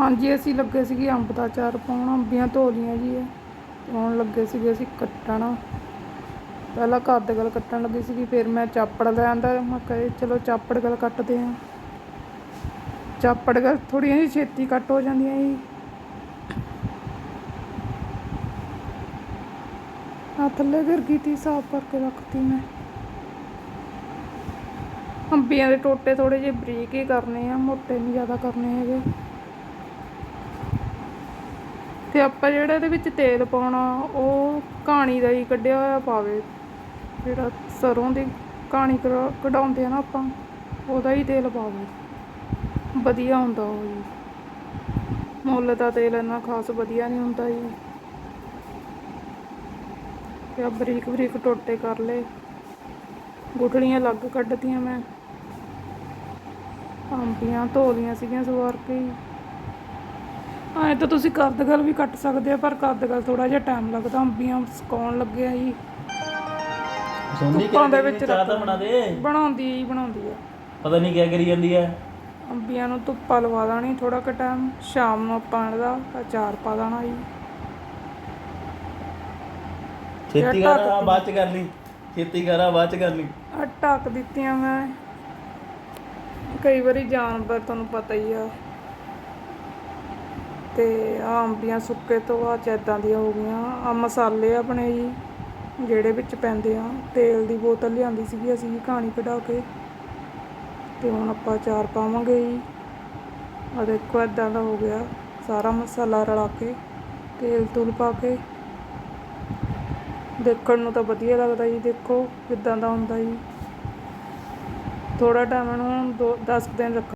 ਹਾਂਜੀ, ਅਸੀਂ ਲੱਗੇ ਸੀਗੇ ਅੰਬ ਦਾ ਚਾਰ ਪਾਉਣ, ਅੰਬੀਆਂ ਧੋ ਲਈਆਂ ਜੀ ਇਹ। ਤੇ ਹੁਣ ਲੱਗੇ ਸੀਗੇ ਅਸੀਂ ਕੱਟਣ। ਪਹਿਲਾਂ ਘਰ ਦੇ ਗਲ ਕੱਟਣ ਲੱਗੀ ਸੀਗੀ, ਫਿਰ ਮੈਂ ਚਾਪੜ ਲੈ ਆਂਦਾ, ਮੈਂ ਕਹੇ ਚਲੋ ਚਾਪੜ ਗਲ ਕੱਟਦੇ ਆਂ। ਚਾਪੜ ਗਲ ਥੋੜੀਆਂ ਜਿਹੀ ਛੇਤੀ ਕੱਟ ਹੋ ਜਾਂਦੀਆਂ ਜੀ। ਆ ਥੱਲੇ ਗਿਰ ਗਈ ਤੀ, ਸਾਫ਼ ਕਰਕੇ ਰੱਖਤੀ ਮੈਂ। ਅੰਬੀਆਂ ਦੇ ਟੋਟੇ ਥੋੜੇ ਜਿਹੇ ਬਰੀਕ ਹੀ ਕਰਨੇ ਆ, ਮੋਟੇ ਨਹੀਂ ਜ਼ਿਆਦਾ ਕਰਨੇ ਹੈਗੇ। ਤੇ ਆਪਾਂ ਜਿਹੜਾ ਇਹਦੇ ਵਿੱਚ ਤੇਲ ਪਾਉਣਾ, ਉਹ ਕਹਾਣੀ ਦਾ ਹੀ ਕੱਢਿਆ ਹੋਇਆ ਪਾਵੇ। ਜਿਹੜਾ ਸਰੋਂ ਦੀ ਕਹਾਣੀ ਕਰਾ- ਕਢਾਉਂਦੇ ਆ ਨਾ ਆਪਾਂ, ਉਹਦਾ ਹੀ ਤੇਲ ਪਾਵੇ। ਵਧੀਆ ਹੁੰਦਾ ਉਹ ਜੀ ਮੁੱਲ ਦਾ ਤੇਲ ਇੰਨਾ ਖਾਸ ਵਧੀਆ ਨਹੀਂ ਹੁੰਦਾ ਜੀ। ਤੇ ਬਰੀਕ ਬਰੀਕ ਟੋਟੇ ਕਰ ਲਏ। ਗੁਠਲੀਆਂ ਅਲੱਗ ਕੱਢਤੀਆਂ ਮੈਂ। ਆਂਬੀਆਂ ਧੋ ਲਈਆਂ ਸੀਗੀਆਂ ਸਵਾਰ ਕੇ ਐਂ ਤਾਂ ਤੁਸੀਂ ਕਰਦਗਲ ਵੀ ਕੱਟ ਸਕਦੇ ਆ ਪਰ ਕਰਦਗਲ ਥੋੜਾ ਜਿਹਾ ਟਾਈਮ ਲੱਗਦਾ ਅੰਬੀਆਂ ਸੁਕਾਉਣ ਲੱਗਿਆ ਜੀ। ਸੋਨੀ ਧੁੱਪਾਂ ਦੇ ਵਿੱਚ ਚਾਹ ਤਾਂ ਬਣਾ ਦੇ? ਬਣਾਉਂਦੀ ਹੀ ਬਣਾਉਂਦੀ ਆ। ਪਤਾ ਨਹੀਂ ਕਿਆ ਕਰੀ ਜਾਂਦੀ ਹੈ ਅੰਬੀਆਂ ਨੂੰ ਧੁੱਪਾ ਲਵਾ ਦੇਣੀ ਥੋੜਾ ਕੁ ਟਾਈਮ ਸ਼ਾਮ ਨੂੰ ਆਪਾਂ ਇਹਦਾ ਅਚਾਰ ਪਾ ਦੇਣਾ ਜੀ। ਛੇਤੀ ਕਰ ਆ ਬਾਅਦ ਚ ਕਰ ਲਈ। ਛੇਤੀ ਕਰ ਆ ਬਾਅਦ ਚ ਕਰ ਲਈ। ਆ ਢੱਕ ਦਿੱਤੀਆਂ ਮੈਂ। ਕਈ ਵਾਰੀ ਜਾਨਵਰ ਤੁਹਾਨੂੰ ਪਤਾ ਹੀ ਆ। ਅਤੇ ਆ ਅੰਬੀਆਂ ਸੁੱਕੇ ਤੋਂ ਬਾਅਦ 'ਚ ਇੱਦਾਂ ਦੀਆਂ ਹੋ ਗਈਆਂ। ਆ ਮਸਾਲੇ ਆਪਣੇ ਜੀ, ਜਿਹੜੇ ਵਿੱਚ ਪੈਂਦੇ ਆ। ਤੇਲ ਦੀ ਬੋਤਲ ਲਿਆਂਦੀ ਸੀਗੀ ਅਸੀਂ ਕਹਾਣੀ ਕਢਾ ਕੇ। ਅਤੇ ਹੁਣ ਆਪਾਂ ਚਾਰ ਪਾਵਾਂਗੇ ਜੀ। ਆ ਦੇਖੋ ਇਦਾਂ ਦਾ ਹੋ ਗਿਆ ਸਾਰਾ ਮਸਾਲਾ ਰਲਾ ਕੇ, ਤੇਲ ਤੂਲ ਪਾ ਕੇ। ਦੇਖਣ ਨੂੰ ਤਾਂ ਵਧੀਆ ਲੱਗਦਾ ਜੀ, ਦੇਖੋ ਕਿੱਦਾਂ ਦਾ ਹੁੰਦਾ ਜੀ। ਥੋੜਾ ਟਾਈਮ ਨੂੰ ਦੋ 10 ਦਿਨ ਰੱਖ